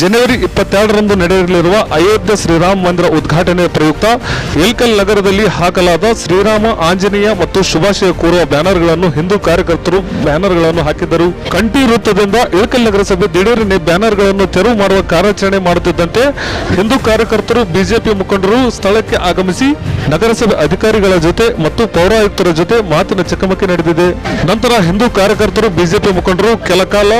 ಜನವರಿ ಇಪ್ಪತ್ತೆರಡರಂದು ನಡೆಯಲಿರುವ ಅಯೋಧ್ಯೆ ಶ್ರೀರಾಮ ಮಂದಿರ ಉದ್ಘಾಟನೆ ಪ್ರಯುಕ್ತ ಏಲ್ಕಲ್ ನಗರದಲ್ಲಿ ಹಾಕಲಾದ ಶ್ರೀರಾಮ, ಆಂಜನೇಯ ಮತ್ತು ಶುಭಾಶಯ ಕೋರುವ ಬ್ಯಾನರ್ಗಳನ್ನು ಹಿಂದೂ ಕಾರ್ಯಕರ್ತರು ಬ್ಯಾನರ್ಗಳನ್ನು ಹಾಕಿದ್ದರು. ಕಂಠಿ ವೃತ್ತದಿಂದ ಏಲ್ಕಲ್ ನಗರಸಭೆ ದಿಢೀರನೆ ಬ್ಯಾನರ್ಗಳನ್ನು ತೆರವು ಮಾಡುವ ಕಾರ್ಯಾಚರಣೆ ಮಾಡುತ್ತಿದ್ದಂತೆ ಹಿಂದೂ ಕಾರ್ಯಕರ್ತರು, ಬಿಜೆಪಿ ಮುಖಂಡರು ಸ್ಥಳಕ್ಕೆ ಆಗಮಿಸಿ ನಗರಸಭೆ ಅಧಿಕಾರಿಗಳ ಜೊತೆ ಮತ್ತು ಪೌರಾಯುಕ್ತರ ಜೊತೆ ಮಾತಿನ ಚಕಮಕಿ ನಡೆದಿದೆ. ನಂತರ ಹಿಂದೂ ಕಾರ್ಯಕರ್ತರು, ಬಿಜೆಪಿ ಮುಖಂಡರು ಕೆಲ ಕಾಲ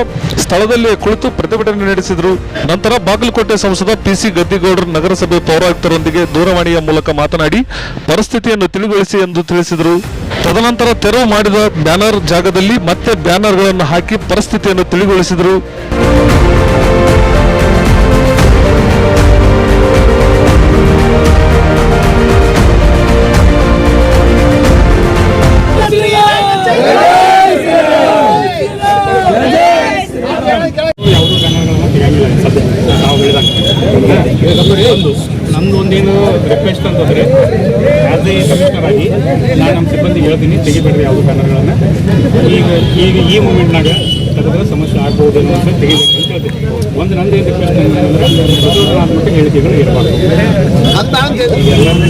ಸ್ಥಳದಲ್ಲೇ ಕುಳಿತು ಪ್ರತಿಭಟನೆ ನಡೆಸಿದರು. ನಂತರ ಬಾಗಲಕೋಟೆ ಸಂಸದ ಪಿಸಿ ಗದ್ದಿಗೌಡರು ನಗರಸಭೆ ಪೌರಾಯುಕ್ತರೊಂದಿಗೆ ದೂರವಾಣಿಯ ಮೂಲಕ ಮಾತನಾಡಿ, ಪರಿಸ್ಥಿತಿಯನ್ನು ತಿಳಿಗೊಳಿಸಿ ಎಂದು ತಿಳಿಸಿದರು. ತದನಂತರ ತೆರವು ಮಾಡಿದ ಬ್ಯಾನರ್ ಜಾಗದಲ್ಲಿ ಮತ್ತೆ ಬ್ಯಾನರ್ಗಳನ್ನು ಹಾಕಿ ಪರಿಸ್ಥಿತಿಯನ್ನು ತಿಳಿಗೊಳಿಸಿದರು. ಒಂದು. ನಮ್ಮದು ಒಂದೇನು ರಿಕ್ವೆಸ್ಟ್ ಅಂತಂದರೆ ಆ್ಯಸ್ ಎ ಕಮಿಷನರ್ ಆಗಿ ನಾನು ನಮ್ಮ ಸಿಬ್ಬಂದಿ ಹೇಳ್ತೀನಿ ತೆಗಿಬೇಡ್ರಿ ಯಾವ ಬ್ಯಾನರ್ಗಳನ್ನು. ಈಗ ಈಗ ಈ ಮೂಮೆಂಟ್ನಾಗ ತೆಗೆದ್ರೆ ಸಮಸ್ಯೆ ಆಗ್ಬೋದು ಅಂತ ತೆಗಿಬೇಕು ಅಂತ ಹೇಳ್ತೀನಿ. ಒಂದು ನಂದೇನು ರಿಕ್ವೆಸ್ಟ್ ಅಂತಂದರೆ ಪ್ರಚೋದನಾತ್ಮಕ ಹೇಳಿಕೆಗಳು ಇರಬಾರ್ದು. ಎಲ್ಲರೂ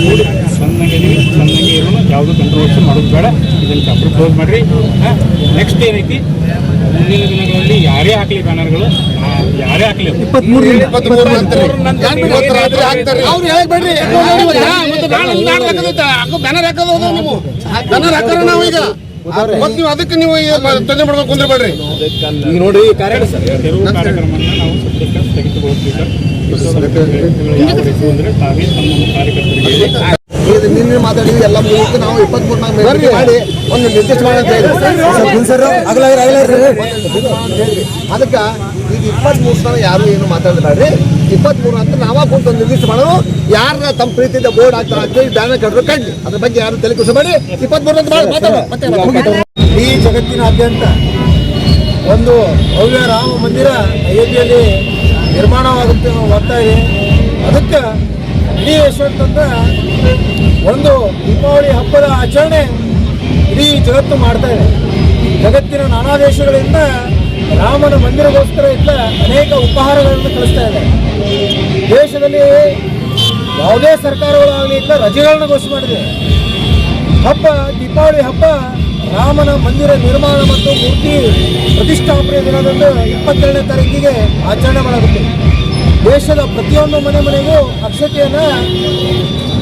ಯಾವುದೂ ಕಂಟ್ರೋವರ್ಸಿ ಮಾಡೋದು ಬೇಡ. ಇದನ್ನು ಚಾಪ್ಟರ್ ಕ್ಲೋಸ್ ಮಾಡಿರಿ. ನೆಕ್ಸ್ಟ್ ಏನೈತಿ? ಮುಂದಿನ ದಿನಗಳಲ್ಲಿ ಯಾರೇ ಹಾಕಲಿ ಬ್ಯಾನರ್ಗಳು ಯಾರೇ ಹಾಕಲಿ. ಬ್ಯಾನರ್ ಹಾಕೋದು ನೀವು. ಬ್ಯಾನರ್ ಹಾಕೋಣ ನಾವು ಈಗ. ಮತ್ತೆ ನೀವು ಅದಕ್ಕೆ ನೀವು ತೊಂದರೆ ಮಾಡ್ಬೇಕು ಅಂದ್ರೆ ಬೇಡ್ರಿ ಈಗ ನೋಡಿ ಕಾರ್ಯಕ್ರಮವನ್ನು ನಾವು ಸದ್ಯಕ್ಕೆ ಸ್ಥಗಿತಗೊಳಿಸ್ತೀವಿ ಸರ್. ಯಾವ ರೀತಿ ಅಂದರೆ ತಾವೇ ತಮ್ಮ ಕಾರ್ಯಕರ್ತರಿಗೆ ಮಾತಾಡಿದ್ವಿ ಎಲ್ಲ ಮುಗಿತು ನಾವು ಇಪ್ಪತ್ಮೂರ್ನಾಗ ಮಾಡಿ ಒಂದು ನಿರ್ದಿಷ್ಟ ಮಾಡಿ ಅಂತ ಹೇಳಿದ್ವಿ ಅದಕ್ಕೆ ಈಗ ಇಪ್ಪತ್ಮೂರು ಸಲ ಯಾರು ಏನು ಮಾತಾಡ್ತಾರೆ ಇಪ್ಪತ್ಮೂರು ಅಂತ ನಾವ ಕುಂತು ಒಂದು ನಿರ್ದಿಷ್ಟ ಮಾಡೋದು ಯಾರ ತಮ್ಮ ಪ್ರೀತಿಯಿಂದ ಬೋರ್ಡ್ ಹಾಕ್ತಾರೆ ಅಂತೇಳಿ ಬ್ಯಾನರ್ ಕಟ್ಟರು ಕಡ್ಲಿ ಅದ್ರ ಬಗ್ಗೆ ಯಾರು ತಲೆ ಕುಸ ಮಾಡಿ ಇಪ್ಪತ್ಮೂರು ಅಂತ ಮಾಡಿ ಮಾತಾಡೋ ಈ ಜಗತ್ತಿನಾದ್ಯಂತ ಒಂದು ಭವ್ಯ ರಾಮ ಮಂದಿರ ಅಯೋಧ್ಯೆಯಲ್ಲಿ ನಿರ್ಮಾಣವಾಗುತ್ತೆ ಹೋಗ್ತಾ ಇದೆ ಅದಕ್ಕೆ ಇಡೀ ಯಶವಂತಂದ ಒಂದು ದೀಪಾವಳಿ ಹಬ್ಬದ ಆಚರಣೆ ಇಡೀ ಜಗತ್ತು ಮಾಡ್ತಾ ಇದೆ. ಜಗತ್ತಿನ ನಾನಾ ದೇಶಗಳಿಂದ ರಾಮನ ಮಂದಿರಗೋಸ್ಕರ ಇದ್ದ ಅನೇಕ ಉಪಹಾರಗಳನ್ನು ಕಳಿಸ್ತಾ ಇದೆ. ದೇಶದಲ್ಲಿ ಯಾವುದೇ ಸರ್ಕಾರಗಳಾಗಲಿ ಇಲ್ಲ ರಜೆಗಳನ್ನು ಘೋಷಣೆ ಮಾಡಿದೆ. ಹಬ್ಬ, ದೀಪಾವಳಿ ಹಬ್ಬ ರಾಮನ ಮಂದಿರ ನಿರ್ಮಾಣ ಮತ್ತು ಮೂರ್ತಿ ಪ್ರತಿಷ್ಠಾಪನೆ ದಿನದಂದು ಇಪ್ಪತ್ತೆರಡನೇ ತಾರೀಕಿಗೆ ಆಚರಣೆ ಮಾಡಾಗುತ್ತೆ ದೇಶದ ಪ್ರತಿಯೊಂದು ಮನೆ ಮನೆಗೂ ಅಕ್ಷತೆಯನ್ನು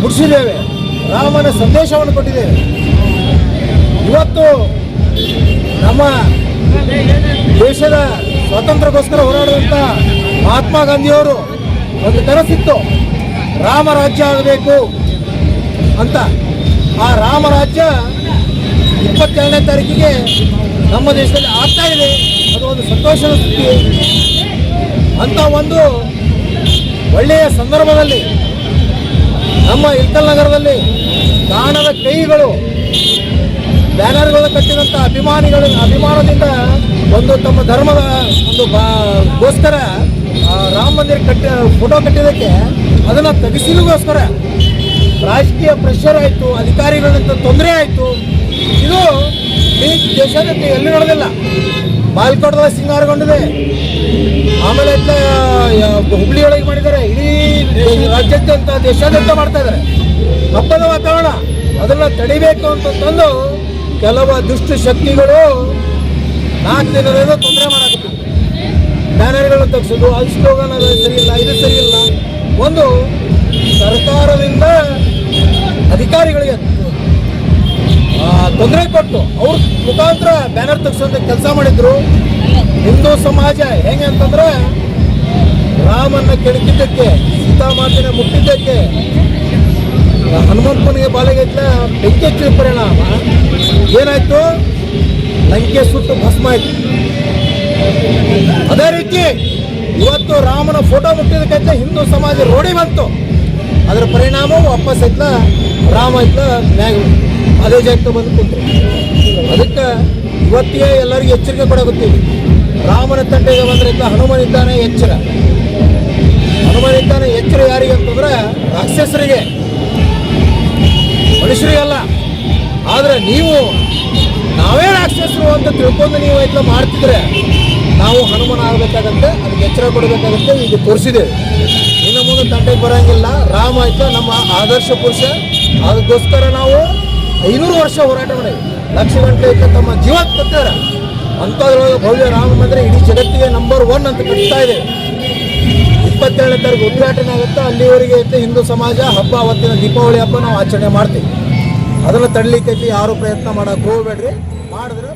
ಮುಡಿಸಿದ್ದೇವೆ ರಾಮನ ಸಂದೇಶವನ್ನು ಕೊಟ್ಟಿದ್ದೇವೆ. ಇವತ್ತು ನಮ್ಮ ದೇಶದ ಸ್ವಾತಂತ್ರ್ಯಕ್ಕೋಸ್ಕರ ಹೋರಾಡಿದಂಥ ಮಹಾತ್ಮ ಗಾಂಧಿಯವರು ಒಂದು ಕನಸಿತ್ತು. ರಾಮ ರಾಜ್ಯ ಆಗಬೇಕು ಅಂತ. ಆ ರಾಮ ರಾಜ್ಯ ಇಪ್ಪತ್ತೆರಡನೇ ತಾರೀಕಿಗೆ ನಮ್ಮ ದೇಶದಲ್ಲಿ ಆಗ್ತಾ ಇದೆ. ಅದು ಒಂದು ಸಂತೋಷದ ಸುದ್ದಿ. ಅಂತ ಒಂದು ಒಳ್ಳೆಯ ಸಂದರ್ಭದಲ್ಲಿ ನಮ್ಮ ಇಲ್ಕಲ್ ನಗರದಲ್ಲಿ ದಾನದ ಕೈಗಳು, ಬ್ಯಾನರ್ಗಳು ಕಟ್ಟಿದಂಥ ಅಭಿಮಾನಿಗಳು, ಅಭಿಮಾನದಿಂದ ಒಂದು ತಮ್ಮ ಧರ್ಮದ ಒಂದು ಬಾ- ಗೋಸ್ಕರ ರಾಮ ಮಂದಿರ ಕಟ್ಟ, ಫೋಟೋ ಕಟ್ಟಿದ್ದಕ್ಕೆ ಅದನ್ನು ತೆಗೆಸಿಲಿಗೋಸ್ಕರ ರಾಜಕೀಯ ಪ್ರೆಷರ್ ಆಯಿತು ಅಧಿಕಾರಿಗಳಿಂದ ತೊಂದರೆ ಆಯಿತು. ಇದು ದೇಶಾದ್ಯಂತ ಎಲ್ಲಿ ನಡೆದಿಲ್ಲ. ಬಾಲ್ಕೋಟದ ಸಿಂಗಾರಗೊಂಡಿದೆ ಆಮೇಲೆ ಹುಬ್ಳಿ ಒಳಗೆ ಮಾಡಿದ್ದಾರೆ. ಇಡೀ ರಾಜ್ಯಾದ್ಯಂತ ದೇಶಾದ್ಯಂತ ಮಾಡ್ತಾ ಇದ್ದಾರೆ. ಹಬ್ಬದ ವಾತಾವರಣ, ಅದನ್ನ ತಡಿಬೇಕು ಅಂತಂದು ಕೆಲವು ದುಷ್ಟ ಶಕ್ತಿಗಳು ನಾಲ್ಕು ದಿನದಿಂದ ತೊಂದರೆ ಮಾಡಬೇಕು ಬ್ಯಾನರ್ಗಳನ್ನು ತಗ್ಸೋದು ಅಲ್ಲಿ ಸ್ಲೋಗನ್ ಅದು ಸರಿ ಇಲ್ಲ ಇದು ಸರಿ ಇಲ್ಲ ಒಂದು ಸರ್ಕಾರದಿಂದ ಅಧಿಕಾರಿಗಳಿಗೆ ತೊಂದರೆ ಕೊಟ್ಟು ಅವ್ರ ಮುಖಾಂತರ ಬ್ಯಾನರ್ ತೆಗೆಸೋಂಥ ಕೆಲಸ ಮಾಡಿದ್ರು. ಹಿಂದೂ ಸಮಾಜ ಹೆಂಗೆ ಅಂತಂದ್ರೆ ರಾಮನ್ನ ಕೆಣಕಿದ್ದಕ್ಕೆ ಸೀತಾಮಾತೆನ ಮುಟ್ಟಿದ್ದಕ್ಕೆ, ಹನುಮಂತನಿಗೆ ಬಾಲಗೈತ್ಲ ಬೆಂಕಿ ಹಚ್ಚಿದ ಪರಿಣಾಮ. ಏನಾಯ್ತು? ಲಂಕೆ ಸುಟ್ಟು ಭಸ್ಮ ಆಯ್ತು. ಅದೇ ರೀತಿ ಇವತ್ತು ರಾಮನ ಫೋಟೋ ಮುಟ್ಟಿದಕ್ಕಂತ ಹಿಂದೂ ಸಮಾಜ ರೋಡಿ ಬಂತು. ಅದರ ಪರಿಣಾಮ ವಾಪಸ್ ಐತ್ಲ ರಾಮ ಐತ್ಲ ಮ್ಯಾಗ ಅದೇ ಜಾಗಕ್ಕೆ ಬಂದು ಕುಂತು ಅದಕ್ಕೆ ಇವತ್ತಿಗೆ ಎಲ್ಲರಿಗೂ ಎಚ್ಚರಿಕೆ ಕೊಡಗುತ್ತೀವಿ ರಾಮನ ತಂಟೆಗೆ ಬಂದ್ರಿಂದ ಹನುಮನಿದ್ದಾನೆ ಎಚ್ಚರ. ಹನುಮನಿದ್ದಾನೆ ಎಚ್ಚರ ಯಾರಿಗೆ ಅಂತಂದ್ರೆ ರಾಕ್ಷಸರಿಗೆ. ಮನುಷ್ಯರಿಗಲ್ಲ ಆದ್ರೆ ನೀವು, ನಾವೇ ರಾಕ್ಷಸರು ಅಂತ ತಿಳ್ಕೊಂಡು ನೀವು ಇದನ್ನ ಮಾಡ್ತಿದ್ರೆ ನಾವು ಹನುಮನ ಆಗಬೇಕಾಗತ್ತೆ, ಅದಕ್ಕೆ ಎಚ್ಚರ ಕೊಡಬೇಕಾಗತ್ತೆ ಈಗ ತೋರಿಸಿದೆವು ಇನ್ನು ಮುಂದೆ ತಂಡೆಗೆ ಬರೋಂಗಿಲ್ಲ. ರಾಮ ಆಯ್ತು ನಮ್ಮ ಆದರ್ಶ ಪುರುಷ. ಅದಕ್ಕೋಸ್ಕರ ನಾವು ಐನೂರು ವರ್ಷ ಹೋರಾಟ ಮಾಡಿ ಲಕ್ಷ ಗಂಟೆ ತಮ್ಮ ಜೀವ ಕೊಟ್ಟಿದ್ದಾರೆ. ಅಂಥದ್ರೊಳಗೆ ಭವ್ಯ ರಾಮ ಮಂದಿರ ಇಡೀ ಜಗತ್ತಿಗೆ ನಂಬರ್ ಒನ್ ಅಂತ ಕಟ್ತಾ ಇದೆ. ಇಪ್ಪತ್ತೇಳನೇ ತಾರೀಕು ಉದ್ಘಾಟನೆ ಆಗುತ್ತೆ ಅಲ್ಲಿವರೆಗೆ ಐತೆ ಹಿಂದೂ ಸಮಾಜ ಹಬ್ಬ ಅವತ್ತಿನ ದೀಪಾವಳಿ ಹಬ್ಬ ನಾವು ಆಚರಣೆ ಮಾಡ್ತೀವಿ. ಅದನ್ನು ತಡಲಿಕ್ಕೆ ಯಾರು ಪ್ರಯತ್ನ ಮಾಡಕ್ಕೆ ಹೋಗ್ಬೇಡ್ರಿ. ಮಾಡಿದ್ರೆ